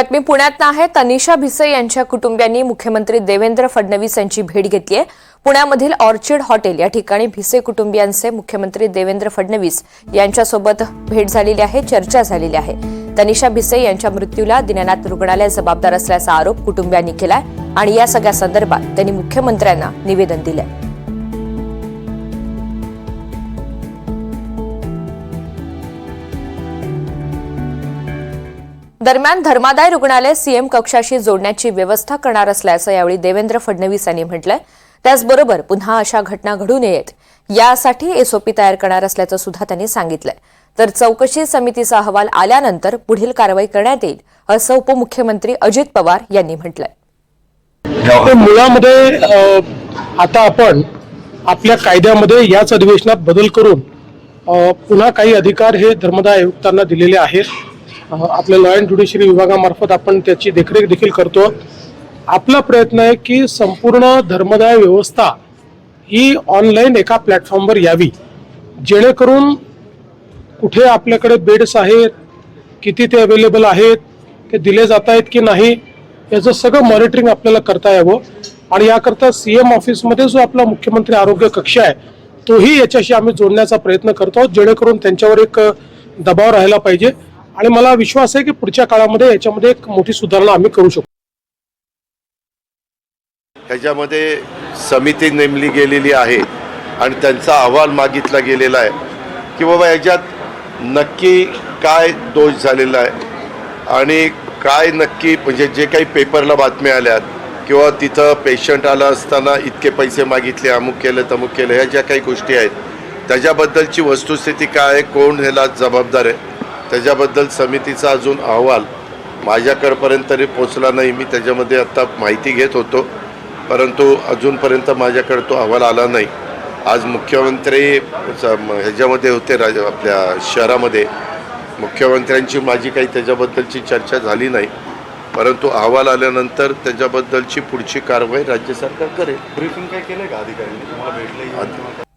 बातमी पुण्यात आहे तनिषा भिसे यांच्या कुटुंबियांनी मुख्यमंत्री देवेंद्र फडणवीस यांची भेट घेतली आहे पुण्यामधील ऑर्चिड हॉटेल या ठिकाणी भिसे कुटुंबियांचे मुख्यमंत्री देवेंद्र फडणवीस यांच्यासोबत भेट झालेली आहे चर्चा झालेली आहे. तनिषा भिसे यांच्या मृत्यूला दिनानाथ रुग्णालय जबाबदार असल्याचा आरोप कुटुंबियांनी केलाय आणि या सगळ्या संदर्भात त्यांनी मुख्यमंत्र्यांना निवेदन दिलंय. दरम्यान धर्मादाय रुग्णालय सीएम कक्षाशी जोडण्याची व्यवस्था करणार असल्याचं यावेळी देवेंद्र फडणवीस यांनी म्हटलंय. त्याचबरोबर पुन्हा अशा घटना घडू नयेत यासाठी एसओपी तयार करणार असल्याचं सुद्धा त्यांनी सांगितलंय. तर चौकशी समितीचा अहवाल आल्यानंतर पुढील कारवाई करण्यात येईल असं उपमुख्यमंत्री अजित पवार यांनी म्हटलंय. मुळामध्ये आता आपण आपल्या कायद्यामध्ये याच अधिवेशनात बदल करून पुन्हा काही अधिकार हे धर्मदाय आयुक्तांना दिलेले आहेत. आपल्या लॉ अँड ज्युडिशरी विभागामार्फत आपण त्याची देखरेख देखील करतो. आपला प्रयत्न आहे की संपूर्ण धर्मदाय व्यवस्था ही ऑनलाईन एका प्लॅटफॉर्मवर यावी. जेणेकरून कुठे आपल्याकडे बेड्स आहेत किती ते अवेलेबल आहेत ते दिले जात आहेत की नाही याचं सगळं मॉनिटरिंग आपल्याला करता यावं. आणि याकरता सी एम ऑफिसमध्ये जो आपला मुख्यमंत्री आरोग्य कक्ष आहे तोही याच्याशी आम्ही जोडण्याचा प्रयत्न करतो आहोत जेणेकरून त्यांच्यावर एक दबाव राहायला पाहिजे. आणि मला विश्वास आहे की पुढच्या काळामध्ये याच्यामध्ये एक मोठी सुधारणा आम्ही करू शकतो ह्याच्यामध्ये समिती नेमली गेलेली आहे आणि त्यांचा अहवाल मागितला गेलेला आहे की बाबा याच्यात नक्की काय दोष झालेला आहे आणि काय नक्की म्हणजे जे काही पेपरला बातम्या आल्यात किंवा तिथं पेशंट आला असताना इतके पैसे मागितले अमुक केलं तमुक केलं ह्या ज्या काही गोष्टी आहेत त्याच्याबद्दलची वस्तुस्थिती काय आहे कोण ह्याला जबाबदार आहे? त्याच्याबद्दल समितीचा अजून अहवाल माझ्याकडपर्यंत तरी पोचला नाही. मी त्याच्यामध्ये आत्ता माहिती घेत होतो. परंतु अजूनपर्यंत माझ्याकडे तो अहवाल आला नाही. आज मुख्यमंत्री ह्याच्यामध्ये होते राज आपल्या शहरामध्ये. मुख्यमंत्र्यांची माझी काही त्याच्याबद्दलची चर्चा झाली नाही. परंतु अहवाल आल्यानंतर त्याच्याबद्दलची पुढची कारवाई राज्य सरकार करेल. ब्रीफिंग काय केलंय का अधिकाऱ्यांनी?